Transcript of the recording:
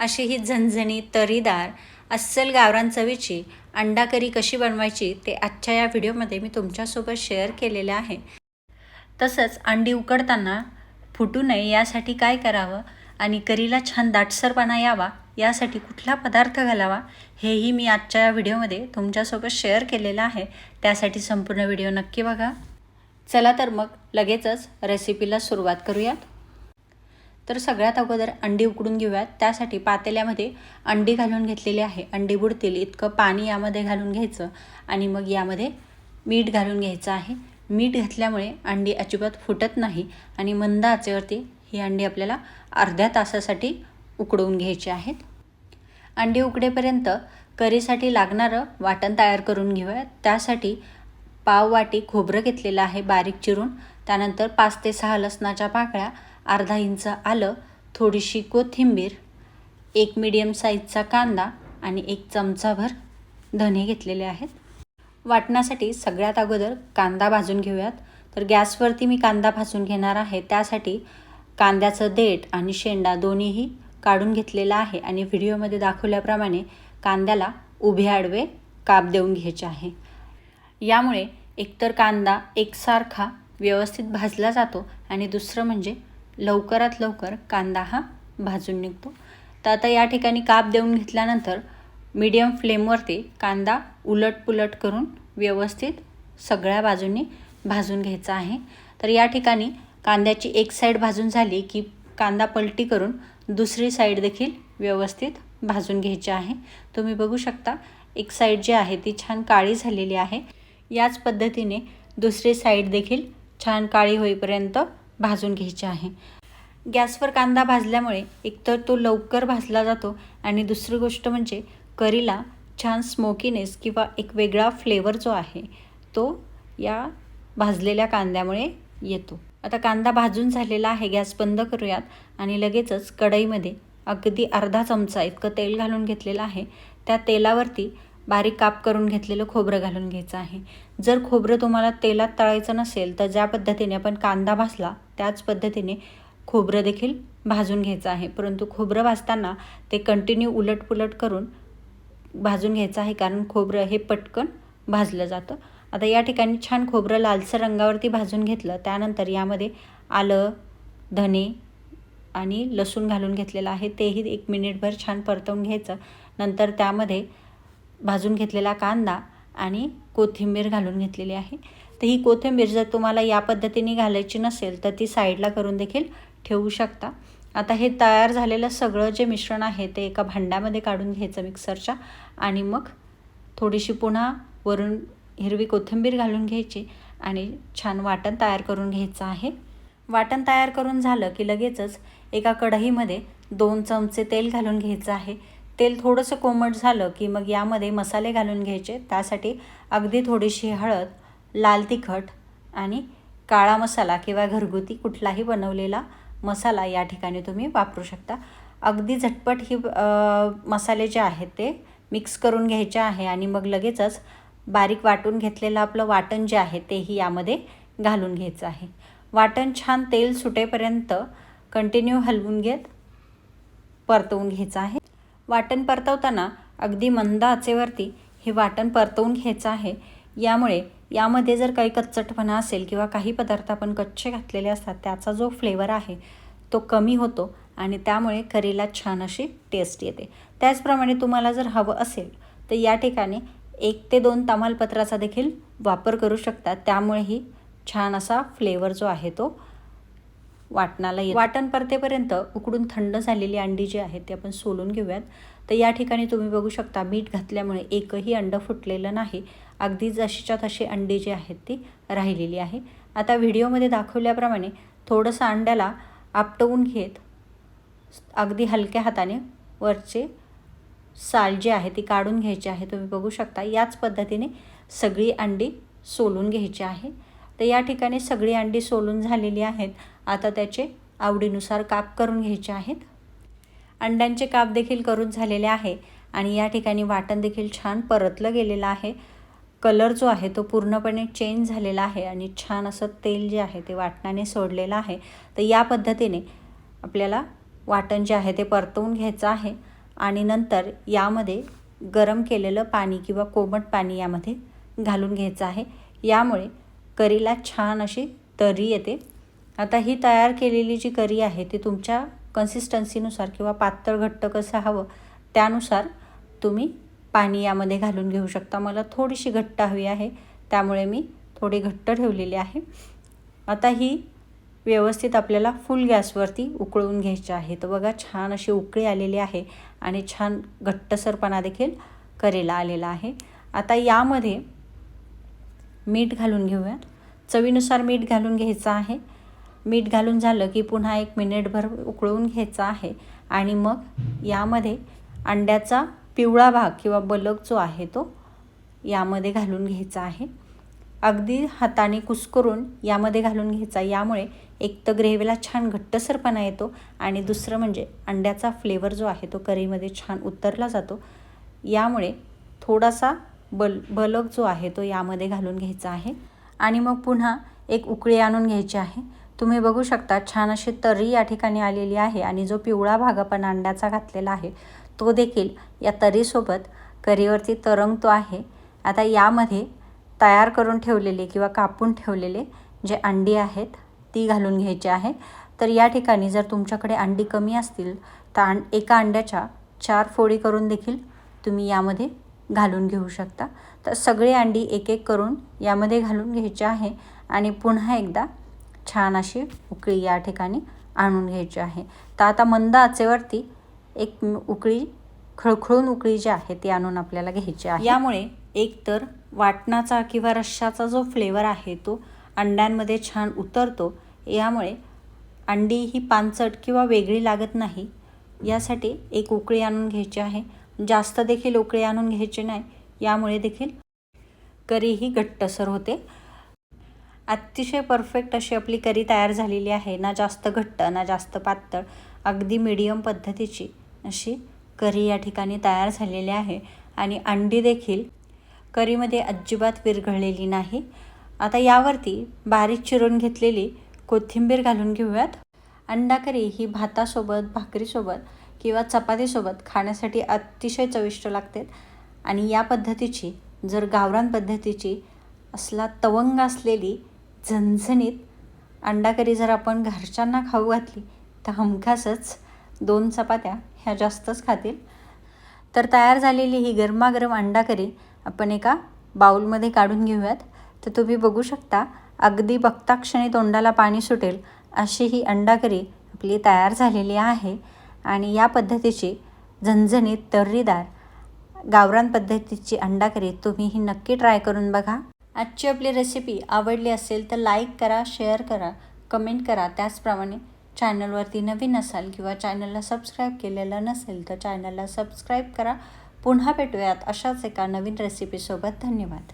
अशी ही झणझणी तरीदार अस्सल गावरान चवीची अंडा करी कशी बनवायची ते आजच्या या व्हिडिओमध्ये मी तुमच्यासोबत शेअर केलेले आहे. तसंच अंडी उकडताना फुटू नये यासाठी काय करावं आणि करीला छान दाटसरपणा यावा यासाठी कुठला पदार्थ घालावा हेही मी आजच्या या व्हिडिओमध्ये तुमच्यासोबत शेअर केलेलं आहे. त्यासाठी संपूर्ण व्हिडिओ नक्की बघा. चला तर मग लगेचच रेसिपीला सुरुवात करूयात. तर सगळ्यात अगोदर अंडी उकडून घेऊयात. त्यासाठी पातेल्यामध्ये अंडी घालून घेतलेली आहे. अंडी बुडतील इतकं पाणी यामध्ये घालून घ्यायचं आणि मग यामध्ये मीठ घालून घ्यायचं आहे. मीठ घातल्यामुळे अंडी अजिबात फुटत नाही आणि मंद आचेवरती ही अंडी आपल्याला अर्ध्या तासासाठी उकडवून घ्यायची आहेत. अंडी उकडेपर्यंत करीसाठी लागणारं वाटण तयार करून घेऊया त्यासाठी पाव वाटी खोबरं घेतलेलं आहे बारीक चिरून. त्यानंतर पाच ते सहा लसणाच्या पाकळ्या अर्धा इंच आलं थोडीशी कोथिंबीर एक मिडियम साईजचा कांदा आणि एक चमचाभर धने घेतलेले आहेत. वाटण्यासाठी सगळ्यात अगोदर कांदा भाजून घेऊयात. तर गॅसवरती मी कांदा भाजून घेणार आहे. त्यासाठी कांद्याचं देठ आणि शेंडा दोन्हीही काढून घेतलेला आहे आणि व्हिडिओमध्ये दाखवल्याप्रमाणे कांद्याला उभे आडवे काप देऊन घ्यायचे आहे. यामुळे एकतर कांदा एकसारखा व्यवस्थित भाजला जातो आणि दुसरं म्हणजे लवकरात लवकर कांदा हा भाजून निघतो. तर आता या ठिकाणी काप देऊन घेतल्यानंतर मीडियम फ्लेमवरती कांदा उलट पुलट करून व्यवस्थित सगळ्या बाजूंनी भाजून घ्यायचा आहे. तर या ठिकाणी कांद्याची एक साईड भाजून झाली की कांदा पलटी करून दुसरी साईड देखील व्यवस्थित भाजून घ्यायची आहे. तुम्ही बघू शकता एक साईड जी आहे ती छान काळी झालेली आहे. याच पद्धतीने दुसरी साईड देखील छान काळी होईपर्यंत भाजून घ्यायचे आहे. गॅसवर कांदा भाजल्यामुळे एकतर तो लवकर भाजला जातो आणि दुसरी गोष्ट म्हणजे करीला छान स्मोकीनेस किंवा एक वेगळा फ्लेवर जो आहे तो या भाजलेल्या कांद्यामुळे येतो. आता कांदा भाजून झालेला आहे गॅस बंद करूयात आणि लगेचच कढईमध्ये अगदी अर्धा चमचा इतकं तेल घालून घेतलेलं आहे. त्या तेलावरती बारीक काप करून घेतलेलं खोबरं घालून घ्यायचं आहे. जर खोबरं तुम्हाला तेलात तळायचं नसेल तर ज्या पद्धतीने आपण कांदा भाजला त्याच पद्धतीने खोबरं देखील भाजून घ्यायचं आहे. परंतु खोबरं भाजताना ते कंटिन्यू उलटपुलट करून भाजून घ्यायचं आहे कारण खोबरं हे पटकन भाजलं जातं. आता या ठिकाणी छान खोबरं लालसर रंगावरती भाजून घेतलं त्यानंतर यामध्ये आलं धने आणि लसूण घालून घेतलेलं आहे. तेही एक मिनिटभर छान परतवून घ्यायचं. नंतर त्यामध्ये भाजून घेतलेला कांदा आणि कोथिंबीर घालून घेतलेली आहे. तर ही कोथिंबीर जर तुम्हाला या पद्धतीने घालायची नसेल तर ती साईडला करून देखील ठेवू शकता. आता हे तयार झालेलं सगळं जे मिश्रण आहे ते एका भांड्यामध्ये काढून घ्यायचं मिक्सरच्या आणि मग थोडीशी पुन्हा वरून हिरवी कोथिंबीर घालून घ्यायची आणि छान वाटण तयार करून घ्यायचं आहे. वाटण तयार करून झालं की लगेचच एका कढईमध्ये दोन चमचे तेल घालून घ्यायचं आहे. तेल थोडंसं कोमट झालं की मग यामध्ये मसाले घालून घ्यायचे. त्यासाठी अगदी थोडीशी हळद लाल तिखट आणि काळा मसाला किंवा घरगुती कुठलाही बनवलेला मसाला या ठिकाणी तुम्ही वापरू शकता. अगदी झटपट ही मसाले जे आहेत ते मिक्स करून घ्यायचे आहे आणि मग लगेचच बारीक वाटून घेतलेलं आपलं वाटण जे आहे तेही यामध्ये घालून घ्यायचं आहे. वाटण छान तेल सुटेपर्यंत कंटिन्यू हलवून घेत परतवून घ्यायचं आहे. वाटण परतवताना अगदी मंद आचेवरती हे वाटण परतवून घ्यायचं आहे. यामुळे यामध्ये जर काही कच्चटपणा असेल किंवा काही पदार्थ आपण कच्चे घातलेले असतात त्याचा जो फ्लेवर आहे तो कमी होतो आणि त्यामुळे करीला छान अशी टेस्ट येते. त्याचप्रमाणे तुम्हाला जर हवं असेल तर या ठिकाणी एक ते दोन तमालपत्राचा देखील वापर करू शकता. त्यामुळेही छान असा फ्लेवर जो आहे तो वाटणाला वाटण परतेपर्यंत उकडून थंड झालेली अंडी जी आहेत ती आपण सोलून घेऊयात. तर या ठिकाणी तुम्ही बघू शकता मीठ घातल्यामुळे एकही अंडं फुटलेलं नाही. अगदी जशीच्या तशी अंडी जी आहेत ती राहिलेली आहे. आता व्हिडिओमध्ये दाखवल्याप्रमाणे थोडंसं अंड्याला आपटवून घेत अगदी हलक्या हाताने वरचे साल जी आहे ती काढून घ्यायची आहे. तुम्ही बघू शकता याच पद्धतीने सगळी अंडी सोलून घ्यायची आहे. तर या ठिकाणी सगळी अंडी सोलून झालेली आहेत. आता त्याचे आवडीनुसार काप करून घ्यायचे आहेत. अंड्यांचे काप देखील करून झालेले आहे आणि या ठिकाणी वाटण देखील छान परतलं गेलेलं आहे. कलर जो आहे तो पूर्णपणे चेंज झालेला आहे आणि छान असं तेल जे आहे ते वाटणाने सोडलेलं आहे. तर या पद्धतीने आपल्याला वाटण जे आहे ते परतवून घ्यायचं आहे आणि नंतर यामध्ये गरम केलेलं पाणी किंवा कोमट पाणी यामध्ये घालून घ्यायचं आहे. यामुळे करीला छान अशी तरी येते. आता ही तयार केलेली जी करी आहे ती तुमच्या कन्सिस्टन्सीनुसार किंवा पातळ घट्ट कसं हवं त्यानुसार तुम्ही पाणी यामध्ये घालून घेऊ शकता. मला थोडीशी घट्ट हवी आहे त्यामुळे मी थोडी घट्ट ठेवलेली आहे. आता ही व्यवस्थित आपल्याला फुल गॅसवरती उकळून घ्यायची आहे. तर बघा छान अशी उकळी आलेली आहे आणि छान घट्टसरपणा देखील करेला आलेला आहे. आता यामध्ये मीठ घालून घेऊया. चवीनुसार मीठ घालून घ्यायचं आहे. मीठ घालून झालं की पुन्हा एक मिनिटभर उकळून घ्यायचं आहे. आणि मग यामध्ये अंड्याचा पिवळा भाग किंवा बलक जो आहे तो यामध्ये घालून घ्यायचा आहे. अगदी हाताने कुस्करून यामध्ये घालून घ्यायचा. यामुळे एक तर ग्रेव्हीला छान घट्टसरपणा येतो आणि दुसरं म्हणजे अंड्याचा फ्लेवर जो आहे तो करीमध्ये छान उतरला जातो. यामुळे थोडासा बल बलक जो आहे तो यामध्ये घालून घ्यायचा आहे. आणि मग पुन्हा एक उकळी आणून घ्यायची आहे. तुम्ही बघू शकता छान अशी तरी या ठिकाणी आलेली आहे आणि जो पिवळा भाग आपण अंड्याचा घातलेला आहे तो देखील या तरीसोबत करीवरती तरंगतो आहे. आता यामध्ये तयार करून ठेवलेले किंवा कापून ठेवलेले जे अंडी आहेत ती घालून घ्यायची आहे. तर या ठिकाणी जर तुमच्याकडे अंडी कमी असतील तर अं एका अंड्याच्या चार फोडी करून देखील तुम्ही यामध्ये घालून घेऊ शकता. तर सगळी अंडी एक एक करून यामध्ये घालून घ्यायची आहे आणि पुन्हा एकदा छान अशी उकळी या ठिकाणी आणून घ्यायची आहे. तर आता मंद आचेवरती एक उकळी खळखळून उकळी जी आहे ती आणून आपल्याला घ्यायची आहे. यामुळे एकतर वाटणाचा किंवा रश्शाचा जो फ्लेवर आहे तो अंड्यांमध्ये छान उतरतो. यामुळे अंडी ही पानचट किंवा वेगळी लागत नाही. यासाठी एक उकळी आणून घ्यायची आहे. जास्त देखील उकळी आणून घ्यायची नाही. यामुळे देखील करीही घट्टसर होते. अतिशय परफेक्ट अशी आपली करी तयार झालेली आहे. ना जास्त घट्ट ना जास्त पातळ अगदी मीडियम पद्धतीची अशी करी या ठिकाणी तयार झालेली आहे. आणि अंडी देखील करीमध्ये अजिबात विरघळलेली नाही. आता यावरती बारीक चिरून घेतलेली कोथिंबीर घालून घेऊयात. अंडा करी ही भातासोबत भाकरीसोबत किंवा चपातीसोबत खाण्यासाठी अतिशय चविष्ट लागते. आणि या पद्धतीची जर गावरान पद्धतीची असला तवंग असलेली झणझणीत अंडा करी जर आपण घरच्यांना खाऊ घातली तर हमखासच दोन चपात्या ह्या जास्तच खातील. तर तयार झालेली ही गरमागरम अंडा करी आपण एका बाऊलमध्ये काढून घेऊयात. तर तुम्ही बघू शकता अगदी बघता क्षणी तोंडाला पाणी सुटेल अशी ही अंडा करी आपली तयार झालेली आहे. आणि या पद्धतीची झणझणीत तर्रीदार गावरान पद्धतीची अंडा करी तुम्ही ही नक्की ट्राय करून बघा. आजची आपली रेसिपी आवडली असेल तर लाईक करा शेअर करा कमेंट करा. त्याचप्रमाणे चॅनलवरती नवीन असाल किंवा चॅनलला सबस्क्राईब केलेलं नसेल तर चॅनलला सबस्क्राईब करा. पुन्हा भेटूयात अशाच एका नवीन रेसिपीसोबत धन्यवाद.